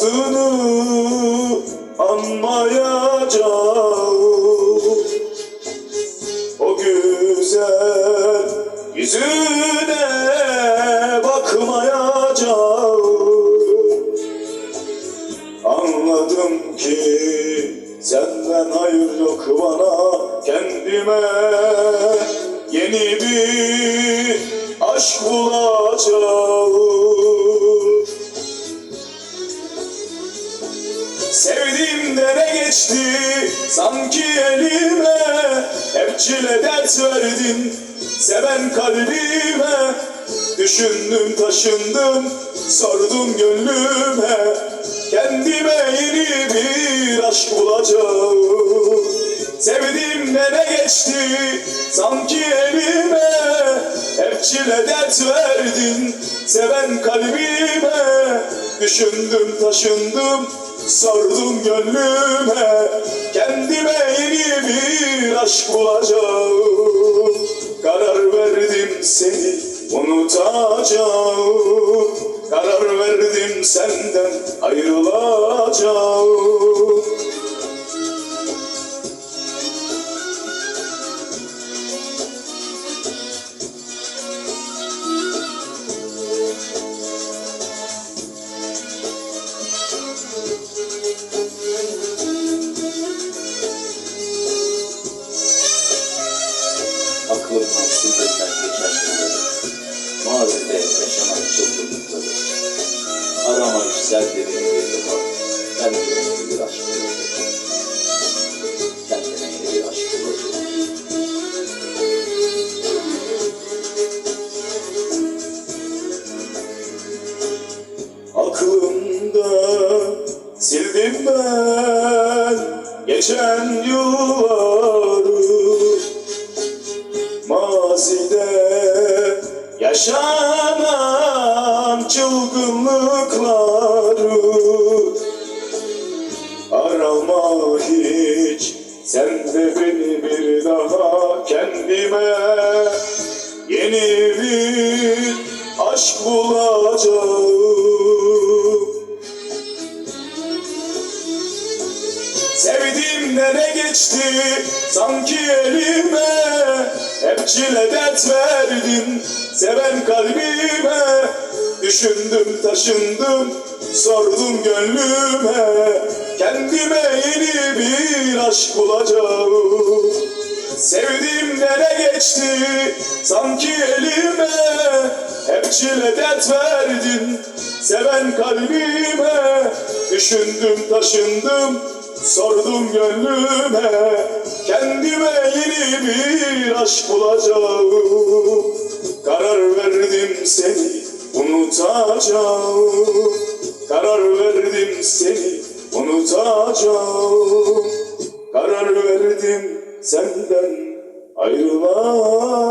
adını anmayacağım. O güzel yüzüne bakmayacağım. Anladım ki senden hayır yok bana. Kendime yeni bir aşk bulacağım. Ne geçti. Sanki elime Hep çile dert verdin. Seven kalbime Düşündüm taşındım. Sordum gönlüme Kendime yeni bir aşk bulacağım. Sevdiğimde ne geçti. Sanki elime Hep çile dert verdin. Seven kalbime Düşündüm taşındım sordum gönlüme Kendime yeni bir aşk bulacağım. Karar verdim seni unutacağım. Karar verdim senden ayrılacağım Haksızlıktan geçen yılları, mazide yaşanan çılgınlıkları. Arama güzel derin bir yuva, kendine yeni bir aşk. Kendine yeni bir aşk bulacak. Aklımda sildim ben geçen yılları yaşanan çılgınlıkları. Arama hiç sen de beni bir daha kendime. Yeni bir aşk bulacağım. Sevdiğimde ne geçti sanki elime Hep çile dert verdin seven kalbime. Düşündüm taşındım sordum gönlüme. Kendime yeni bir aşk bulacağım. Sevdiğimde ne geçti sanki elime. Hep çile dert verdin seven kalbime. Düşündüm taşındım sordum gönlüme Kendime yeni bir aşk bulacağım. Karar verdim seni unutacağım. Karar verdim seni unutacağım. Karar verdim senden ayrılacağım